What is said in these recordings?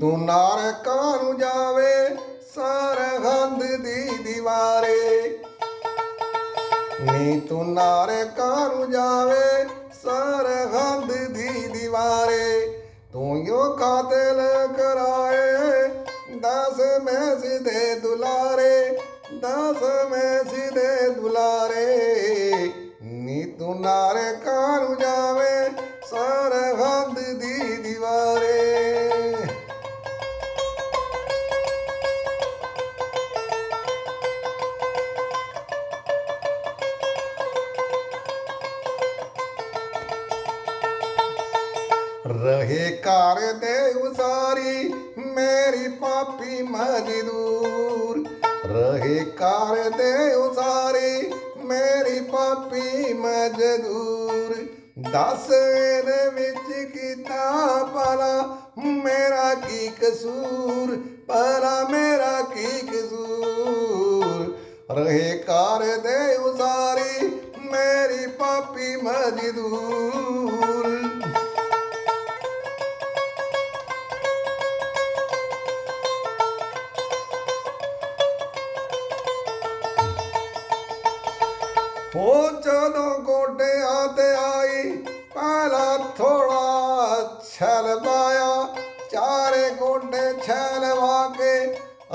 ਤੂੰ ਨਾਰ ਨੂੰ ਜਾਵੇ, ਸਰਹੰਦ ਦੀ ਦੀਵਾਰੇ। ਨੀ ਤੂੰ ਨਾਰਕਾਂ ਨੂੰ ਜਾਵੇ, ਸਰਹੰਦ ਦੀ ਦੀਵਾਰੇ। ਤੂੰ ਯੋ ਕਾਤਲ ਕਰਾਏ ਦਸ ਮੈਂ ਦੇ ਦੁਲਾਰੇ, ਦਸ ਰਹੇ ਘਰ ਦੇ ਉਸਾਰੀ, ਮੇਰੀ ਪਾਪੀ ਮਜ਼ਦੂਰ। ਰਹੇ ਘਰ ਦੇ ਉਸਾਰੀ, ਮੇਰੀ ਪਾਪੀ ਮਜ਼ਦੂਰ। ਦਸ ਇਹਦੇ ਵਿੱਚ ਕੀਤਾ ਭਲਾ, ਮੇਰਾ ਕੀ ਕਸੂਰ? ਭਲਾ ਮੇਰਾ ਕੀ ਕਸੂਰ? ਰਹੇ ਘਰ ਦੇ ਉਸਾਰੀ, ਮੇਰੀ ਪਾਪੀ ਮਜ਼ਦੂਰ। ਉਹ ਜਦੋਂ ਗੋਡਿਆਂ ਤੇ ਆਈ, ਪਹਿਲਾ ਥੋੜਾ ਛਲਵਾਇਆ ਚਾਰੇ ਗੋਡੇ ਛਲਵਾ ਕੇ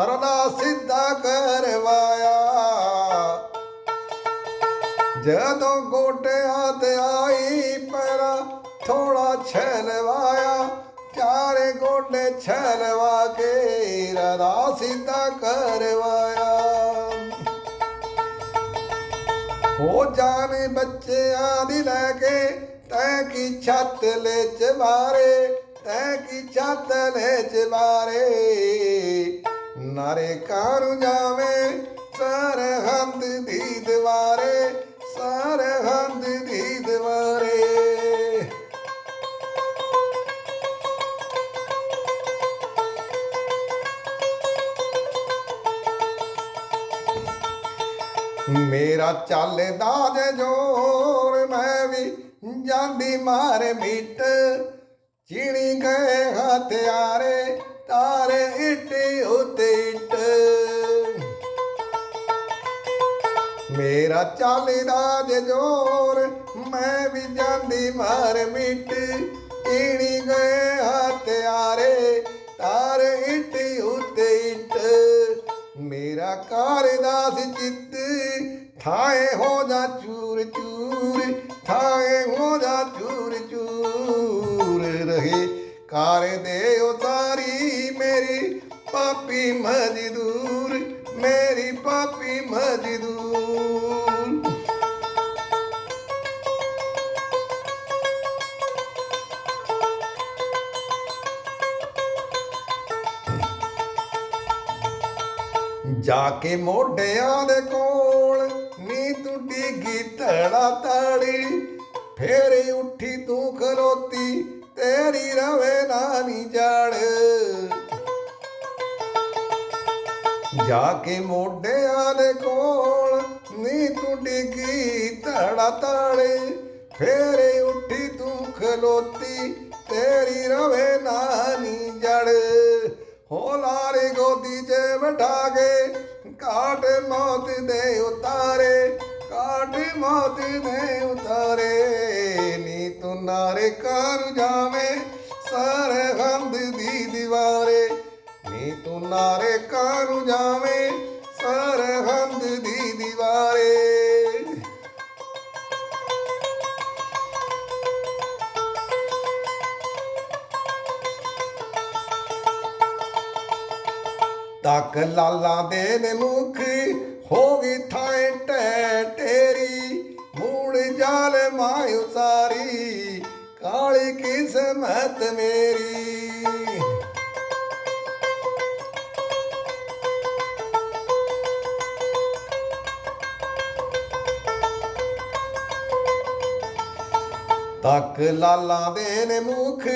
ਅਰਦਾ ਸਿੱਧਾ ਕਰਵਾਇਆ। ਜਦੋਂ ਗੋਡਿਆਂ ਤੇ ਆਈ, ਪਹਿਲਾ ਥੋੜਾ ਛਲਵਾਇਆ ਚਾਰੇ ਗੋਡੇ ਛਲਵਾ ਕੇ ਰਦਾ ਸਿੱਧਾ ਕਰਵਾਇਆ। ਹੋ ਜਾਣੇ ਬੱਚਿਆਂ ਦੀ ਲੈ ਕੇ, ਤੈ ਕੀ ਛੱਤ ਲੈ ਚਵਾਰੇ ਤੈ ਕੀ ਛੱਤ ਲੈ ਚਵਾਰੇ ਨਾਰੇ ਕਾਰੂ ਜਾਵੇ ਸਰਹੰਦ ਦੀ ਦੀਵਾਰੇ, ਸਰਹੰਦ ਦੀ ਦੀਵਾਰੇ। ਮੇਰਾ ਚੱਲਦਾ ਜੇ ਜੋਰ, ਮੈਂ ਵੀ ਜਾਂਦੀ ਮਾਰ ਮਿੱਟ। ਚਿਣੀ ਗਏ ਹਥਿਆਰੇ, ਤਾਰੇ ਇੱਟ ਉਤੇ ਇੱਟ। ਮੇਰਾ ਚੱਲਦਾ ਜੇ ਜੋਰ, ਮੈਂ ਵੀ ਜਾਂਦੀ ਮਾਰ ਮਿੱਟ। ਚਿਣੀ ਗਏ ਹਥਿਆਰੇ, ਤਾਰੇ ਇੱਟ ਉਤੇ ਇੱਟ। ਮੇਰਾ ਕਾਰਦਾ ਕਾਰ ਦੇ ਉਤਾਰੀ ਮੇਰੀ ਪਾਪੀ ਮਜ਼ਦੂਰ, ਮੇਰੀ ਪਾਪੀ ਮਜ਼ਦੂਰ। ਜਾ ਕੇ ਮੋਢਿਆਂ ਦੇ ਕੋਲ ਨੀ ਤੂੰ ਡਿੱਗੀ ਧੜਾ ਤੜੀ ਫੇਰ ਉੱਠੀ ਤੂੰ ਖਲੋਤੀ, ਤੇਰੀ ਰਵੇ ਨਾ ਜਾ ਕੇ ਮੋਢਿਆਂ ਦੇ ਕੋਲ ਨੀ ਤੂੰ ਡਿੱਗੀ ਧੜਾ ਧੜੇ। ਫੇਰ ਉੱਠੀ ਤੂੰ ਖਲੋਤੀ, ਤੇਰੀ ਰਵੇ ਨਾ ਨੀ ਜੜ। ਹੋ ਲਾਰੇ ਗੋਦੀ 'ਚ ਬਿਠਾ ਕੇ ਕਾਟ ਮੌਤ ਦੇ ਉਤਾਰੇ, ਕਾਟ ਮੌਤ ਦੇ ਉਤਾਰੇ। ਨੀ ਤੂੰ ਨਾਰੇ ਕਰ ਜਾਵੇਂ ਸਾਰੇ ਸਰਹੰਦ ਦੀ ਦੀਵਾਰੇ। ਨੀ ਤੂੰ ਨਾਰੇ ਕਰ ਜਾਵੇਂ? ਸਰਹੰਦ ਦੀ ਦੀਵਾਰੇ। ਤੱਕ ਲਾਲਾਂ ਦੇ ਨੇ ਮੁਖ ਹੋ ਗਈ ਥਾਂ ਟੈ ਟੇਰੀ ਮੂੜ ਜਾਲ ਮਾਇ ਉਸਾਰੀ ਕਾਲੀ ਕਿਸਮਤ ਮੇਰੀ। ਤੱਕ ਲਾਲਾਂ ਦੇ ਨੇ ਮੁਖ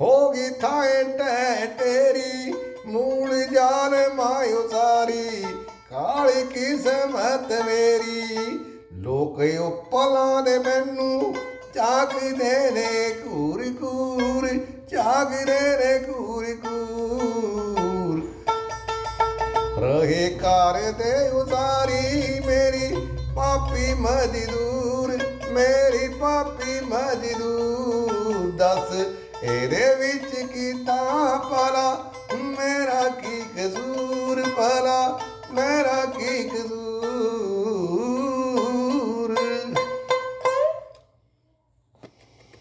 ਹੋ ਗਈ ਥਾਏ ਟੈ ਟੇਰੀ। ਮੂੜ ਜਾਲ ਮਾਇਓ ਸਾਰੀ, ਕਾਲੀ ਕਿਸਮਤ ਮੇਰੀ। ਲੋਕ ਉਪਲਾਂ ਦੇ ਮੈਨੂੰ ਝਾਕਦੇ ਨੇ ਘੂਰ ਘੂਰ ਝਾਕਦੇ ਨੇ ਘੂਰ ਘੂਰ। ਰਹੇ ਕਾਰ ਦੇ ਉਸਾਰੀ, ਮੇਰੀ ਪਾਪੀ ਮਜ਼ਦੂਰ, ਮੇਰੀ ਪਾਪੀ ਮਜ਼ਦੂਰ। ਦੱਸ ਇਹਦੇ ਵਿੱਚ ਕੀਤਾ ਭਲਾ